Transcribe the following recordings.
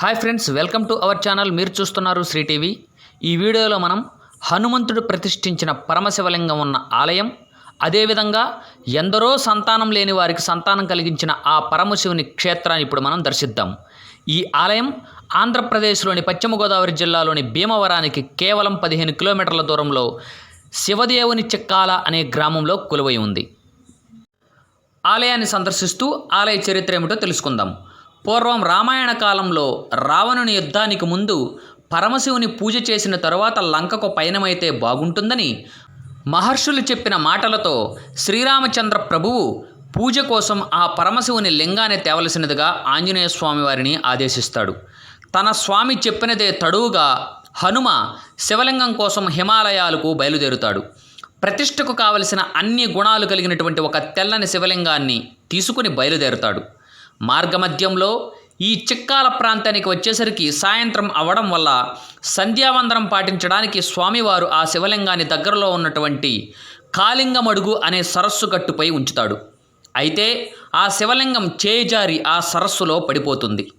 Hi friends welcome to our channel. మీరు చూస్తున్నారు Shri TV. ఈ వీడియోలో మనం హనుమంతుడు ప్రతిష్ఠించిన పరమశివలింగం ఉన్న ఆలయం అదేవిధంగా ఎందరో సంతానం లేని వారికి సంతానం కలిగించిన ఆ పరమశివుని క్షేత్రాన్ని ఇప్పుడు మనం దర్శిద్దాం. ఈ ఆలయం ఆంధ్రప్రదేశ్లోని పశ్చిమ గోదావరి జిల్లాలోని భీమవరానికి కేవలం పదిహేను కిలోమీటర్ల దూరంలో శివదేవుని చిక్కాల అనే గ్రామంలో కొలువై ఉంది. ఆలయాన్ని సందర్శిస్తూ ఆలయ చరిత్ర ఏమిటో తెలుసుకుందాం. పూర్వం రామాయణ కాలంలో రావణుని యుద్ధానికి ముందు పరమశివుని పూజ చేసిన తరువాత లంకకు పయనమైతే బాగుంటుందని మహర్షులు చెప్పిన మాటలతో శ్రీరామచంద్ర ప్రభువు పూజ కోసం ఆ పరమశివుని లింగాన్ని తేవలసినదిగా ఆంజనేయ స్వామి వారిని ఆదేశిస్తాడు. తన స్వామి చెప్పినదే తడువుగా హనుమ శివలింగం కోసం హిమాలయాలకు బయలుదేరుతాడు. ప్రతిష్టకు కావలసిన అన్ని గుణాలు కలిగినటువంటి ఒక తెల్లని శివలింగాన్ని తీసుకుని బయలుదేరుతాడు. మార్గమధ్యంలో ఈ చిక్కాల ప్రాంతానికి వచ్చేసరికి సాయంత్రం అవడం వల్ల సంధ్యావందనం పాటించడానికి స్వామివారు ఆ శివలింగాన్ని దగ్గరలో ఉన్నటువంటి కాలింగమడుగు అనే సరస్సు గట్టుపై ఉంచుతాడు. అయితే ఆ శివలింగం చేజారి ఆ సరస్సులో పడిపోతుంది.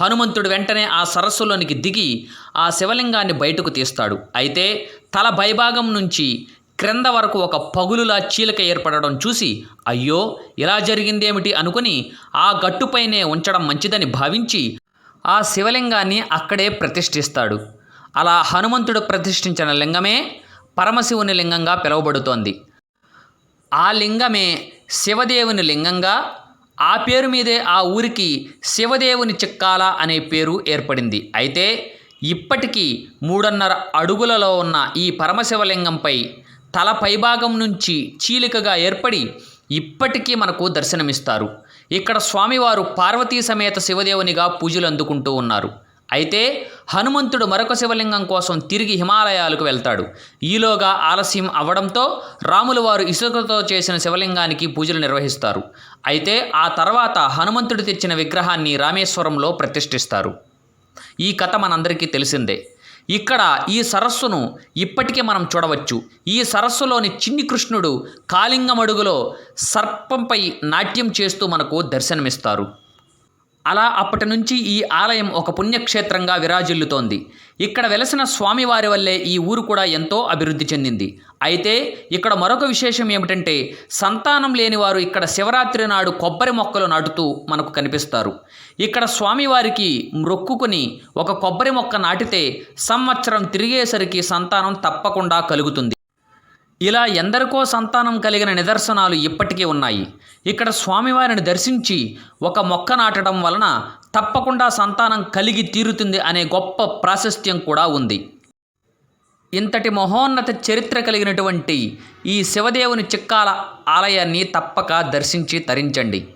హనుమంతుడు వెంటనే ఆ సరస్సులోనికి దిగి ఆ శివలింగాన్ని బయటకు తీస్తాడు. అయితే తల భైభాగం నుంచి క్రింద వరకు ఒక పగులులా చీలిక ఏర్పడడం చూసి అయ్యో ఇలా జరిగిందేమిటి అనుకుని ఆ గట్టుపైనే ఉంచడం మంచిదని భావించి ఆ శివలింగాన్ని అక్కడే ప్రతిష్ఠిస్తాడు. అలా హనుమంతుడు ప్రతిష్ఠించిన లింగమే పరమశివుని లింగంగా పిలువబడుతోంది. ఆ లింగమే శివదేవుని లింగంగా ఆ పేరు మీదే ఆ ఊరికి శివదేవుని చిక్కాల అనే పేరు ఏర్పడింది. అయితే ఇప్పటికీ మూడున్నర అడుగులలో ఉన్న ఈ పరమశివలింగంపై తల పైభాగం నుంచి చీలికగా ఏర్పడి ఇప్పటికీ మనకు దర్శనమిస్తారు. ఇక్కడ స్వామివారు పార్వతీ సమేత శివదేవునిగా పూజలు అందుకుంటూ ఉన్నారు. అయితే హనుమంతుడు మరొక శివలింగం కోసం తిరిగి హిమాలయాలకు వెళ్తాడు. ఈలోగా ఆలస్యం అవ్వడంతో రాములు వారు ఇసుకతో చేసిన శివలింగానికి పూజలు నిర్వహిస్తారు. అయితే ఆ తర్వాత హనుమంతుడు తెచ్చిన విగ్రహాన్ని రామేశ్వరంలో ప్రతిష్ఠిస్తారు. ఈ కథ మనందరికీ తెలిసిందే. ఇక్కడ ఈ సరస్సును ఇప్పటికే మనం చూడవచ్చు. ఈ సరస్సులోని చిన్ని కృష్ణుడు కాళింగమడుగులో సర్పంపై నాట్యం చేస్తూ మనకు దర్శనమిస్తారు. అలా అప్పటి నుంచి ఈ ఆలయం ఒక పుణ్యక్షేత్రంగా విరాజిల్లుతోంది. ఇక్కడ వెలసిన స్వామివారి వల్లే ఈ ఊరు కూడా ఎంతో అభివృద్ధి చెందింది. అయితే ఇక్కడ మరొక విశేషం ఏమిటంటే సంతానం లేనివారు ఇక్కడ శివరాత్రి నాడు కొబ్బరి మొక్కలు నాటుతూ మనకు కనిపిస్తారు. ఇక్కడ స్వామివారికి మొక్కుకుని ఒక కొబ్బరి మొక్క నాటితే సంవత్సరం తిరిగేసరికి సంతానం తప్పకుండా కలుగుతుంది. ఇలా ఎందరికో సంతానం కలిగిన నిదర్శనాలు ఇప్పటికీ ఉన్నాయి. ఇక్కడ స్వామివారిని దర్శించి ఒక మొక్క నాటడం వలన తప్పకుండా సంతానం కలిగి తీరుతుంది అనే గొప్ప ప్రాశస్త్యం కూడా ఉంది. ఇంతటి మహోన్నత చరిత్ర కలిగినటువంటి ఈ శివదేవుని చిక్కాల ఆలయాన్ని తప్పక దర్శించి తరించండి.